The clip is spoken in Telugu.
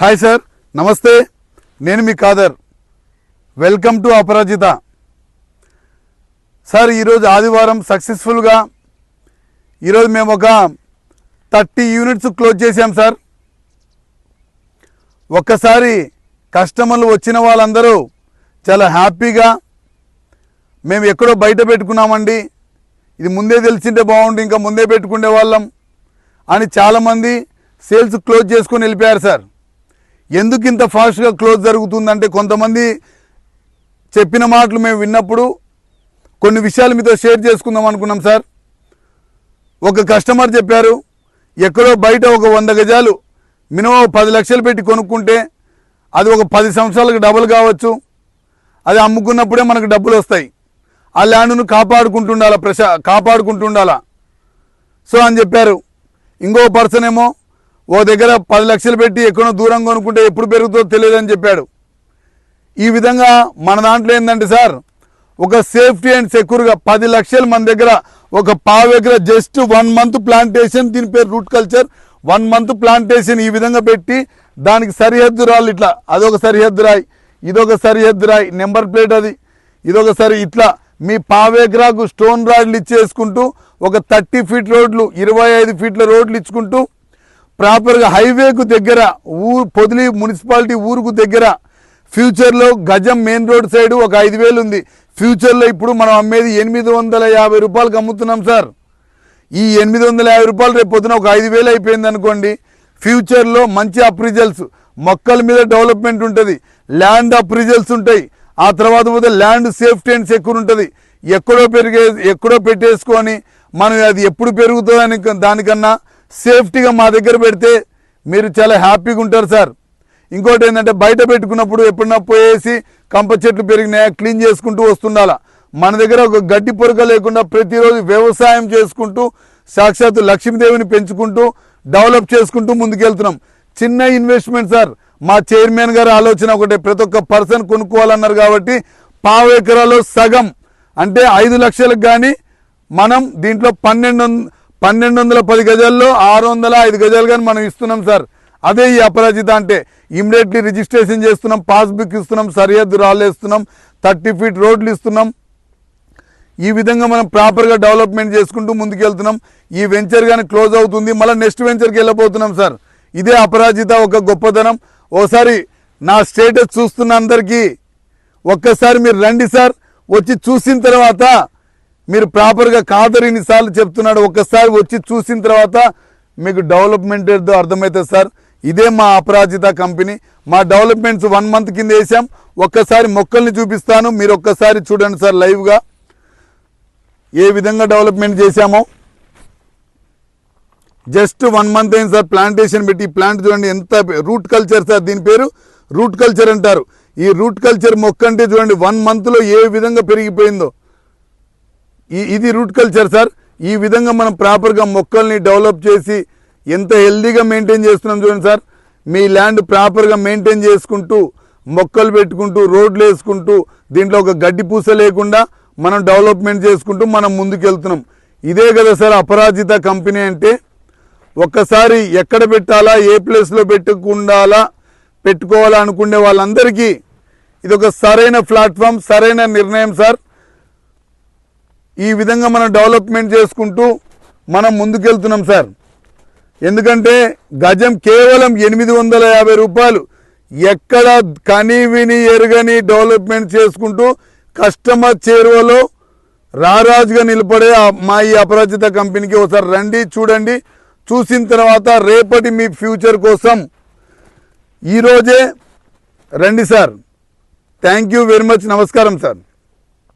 హాయ్ సార్ నమస్తే. నేను మీ Khader welcome to Aparajita. Sir ఈరోజు ఆదివారం సక్సెస్ఫుల్గా ఈరోజు మేము ఒక థర్టీ యూనిట్స్ క్లోజ్ చేసాం సార్. ఒక్కసారి కస్టమర్లు వచ్చిన వాళ్ళందరూ చాలా హ్యాపీగా మేము ఎక్కడో బయట పెట్టుకున్నామండి. ఇది ముందే తెలిసింటే బాగుండు ఇంకా ముందే పెట్టుకునే వాళ్ళం అని చాలామంది సేల్స్ క్లోజ్ చేసుకొని వెళ్ళిపోయారు సార్. ఎందుకు ఇంత ఫాస్ట్గా క్లోజ్ జరుగుతుందంటే కొంతమంది చెప్పిన మాటలు మేము విన్నప్పుడు కొన్ని విషయాలు మీతో షేర్ చేసుకుందాం అనుకున్నాం సార్. ఒక కస్టమర్ చెప్పారు ఎక్కడో బయట ఒక వంద గజాలు మినిమం పది లక్షలు పెట్టి కొనుక్కుంటే అది ఒక పది సంవత్సరాలకు డబుల్ కావచ్చు. అది అమ్ముకున్నప్పుడే మనకు డబ్బులు వస్తాయి. ఆ ల్యాండ్ను కాపాడుకుంటుండాలా ప్రశా కాపాడుకుంటుండాలా? సో అని చెప్పారు. ఇంకో పర్సన్ ఏమో ఓ దగ్గర పది లక్షలు పెట్టి ఎక్కడో దూరం కొనుక్కుంటే ఎప్పుడు పెరుగుతుందో తెలియదని చెప్పాడు. ఈ విధంగా మన దాంట్లో ఏంటంటే సార్ ఒక సేఫ్టీ అండ్ సెక్యూర్గా పది లక్షలు మన దగ్గర ఒక పావు ఎకర జస్ట్ వన్ మంత్ ప్లాంటేషన్ దీని పేరు root culture one month plantation ఈ విధంగా పెట్టి దానికి సరిహద్దు రాళ్ళు ఇట్లా అదొక సరిహద్దు రాయి ఇదొక సరిహద్దు రాయి నెంబర్ ప్లేట్ అది ఇదొక సరి ఇట్లా మీ పావేగ్రాకు స్టోన్ రాడ్లు ఇచ్చేసుకుంటూ ఒక థర్టీ ఫీట్ రోడ్లు ఇరవై ఐదు ఫీట్ల రోడ్లు ఇచ్చుకుంటూ ప్రాపర్గా హైవేకు దగ్గర ఊరు పొదిలి మున్సిపాలిటీ ఊరుకు దగ్గర ఫ్యూచర్లో గజం మెయిన్ రోడ్ సైడ్ ఒక ఐదు వేలు ఉంది. ఫ్యూచర్లో ఇప్పుడు మనం అమ్మేది ఎనిమిది వందల యాభై రూపాయలకు అమ్ముతున్నాం సార్. ఈ ఎనిమిది వందల యాభై రూపాయలు రేపు పొద్దున ఒక ఐదు వేలు అయిపోయింది అనుకోండి. ఫ్యూచర్లో మంచి అప్రిజల్స్ మొక్కల మీద డెవలప్మెంట్ ఉంటుంది. ల్యాండ్ అప్రిజల్స్ ఉంటాయి. ఆ తర్వాత పోతే ల్యాండ్ సేఫ్టీ అండ్ సెక్యూర్ ఉంటుంది. ఎక్కడో పెరిగే ఎక్కడో పెట్టేసుకొని మనం అది ఎప్పుడు పెరుగుతుందని దానికన్నా సేఫ్టీగా మా దగ్గర పెడితే మీరు చాలా హ్యాపీగా ఉంటారు సార్. ఇంకోటి ఏంటంటే బయట పెట్టుకున్నప్పుడు ఎప్పుడన్నా పోయేసి కంప చెట్లు పెరిగినాయా క్లీన్ చేసుకుంటూ వస్తుండాల. మన దగ్గర ఒక గడ్డి పొరక లేకుండా ప్రతిరోజు వ్యవసాయం చేసుకుంటూ సాక్షాత్తు లక్ష్మీదేవిని పెంచుకుంటూ డెవలప్ చేసుకుంటూ ముందుకెళ్తున్నాం. చిన్న ఇన్వెస్ట్మెంట్ సార్. మా చైర్మన్ గారు ఆలోచన ఒకటే ప్రతి ఒక్క పర్సన్ కొనుక్కోవాలన్నారు కాబట్టి పావు ఎకరాలో సగం. అంటే ఐదు లక్షలకు కానీ మనం దీంట్లో పన్నెండు వంద పన్నెండు వందల పది గజాల్లో ఆరు వందల ఐదు గజాలు కానీ మనం ఇస్తున్నాం సార్. అదే ఈ అపరాజిత అంటే ఇమ్మీడియట్లీ రిజిస్ట్రేషన్ చేస్తున్నాం పాస్బుక్ ఇస్తున్నాం సరిహద్దు రాళ్ళు ఇస్తున్నాం థర్టీ ఫీట్ రోడ్లు ఇస్తున్నాం. ఈ విధంగా మనం ప్రాపర్గా డెవలప్మెంట్ చేసుకుంటూ ముందుకెళ్తున్నాం. ఈ వెంచర్ కానీ క్లోజ్ అవుతుంది. మళ్ళీ నెక్స్ట్ వెంచర్కి వెళ్ళబోతున్నాం సార్. ఇదే అపరాజిత ఒక గొప్పతనం ఓసారి నా స్టేటస్ చూస్తున్న అందరికీ ఒక్కసారి మీరు రండి సార్. వచ్చి చూసిన తర్వాత మీరు ప్రాపర్గా కాదరు ఇన్నిసార్లు చెప్తున్నాడు ఒక్కసారి వచ్చి చూసిన తర్వాత మీకు డెవలప్మెంట్ ఏదో అర్థమవుతుంది సార్. ఇదే మా అపరాజిత కంపెనీ. మా డెవలప్మెంట్స్ వన్ మంత్ కింద వేసాం ఒక్కసారి మొక్కల్ని చూపిస్తాను. మీరు ఒక్కసారి చూడండి సార్ లైవ్గా. ఏ విధంగా డెవలప్మెంట్ చేశామో. జస్ట్ వన్ మంత్ అయింది సార్ ప్లాంటేషన్ పెట్టి. ఈ ప్లాంట్ చూడండి ఎంత రూట్ కల్చర్ సార్. దీని పేరు రూట్ కల్చర్ అంటారు. ఈ రూట్ కల్చర్ మొక్క అంటే చూడండి వన్ మంత్లో ఏ విధంగా పెరిగిపోయిందో. ఈ ఇది రూట్ కల్చర్ సార్. ఈ విధంగా మనం ప్రాపర్గా మొక్కల్ని డెవలప్ చేసి ఎంత హెల్దీగా మెయింటైన్ చేస్తున్నాం చూడండి సార్. మీ ల్యాండ్ ప్రాపర్గా మెయింటైన్ చేసుకుంటూ మొక్కలు పెట్టుకుంటూ రోడ్లు వేసుకుంటూ దీంట్లో ఒక గడ్డి పూస లేకుండా మనం డెవలప్మెంట్ చేసుకుంటూ మనం ముందుకెళ్తున్నాం. ఇదే కదా సార్ అపరాజిత కంపెనీ అంటే. ఒక్కసారి ఎక్కడ పెట్టాలా ఏ ప్లేస్లో పెట్టుకుండాలా పెట్టుకోవాలా అనుకునే వాళ్ళందరికీ ఇది ఒక సరైన ప్లాట్ఫామ్ సరైన నిర్ణయం సార్. ఈ విధంగా మనం డెవలప్మెంట్ చేసుకుంటూ మనం ముందుకెళ్తున్నాం సార్. ఎందుకంటే గజం కేవలం ఎనిమిది వందల యాభై రూపాయలు ఎక్కడ కని విని ఎరగని డెవలప్మెంట్ చేసుకుంటూ కస్టమర్ చేరువలో రారాజుగా నిలబడే మా ఈ అపరాజిత కంపెనీకి ఒకసారి రండి చూడండి. చూసిన తర్వాత రేపటి మీ ఫ్యూచర్ కోసం ఈరోజే రండి sir. Thank you very much. నమస్కారం సార్.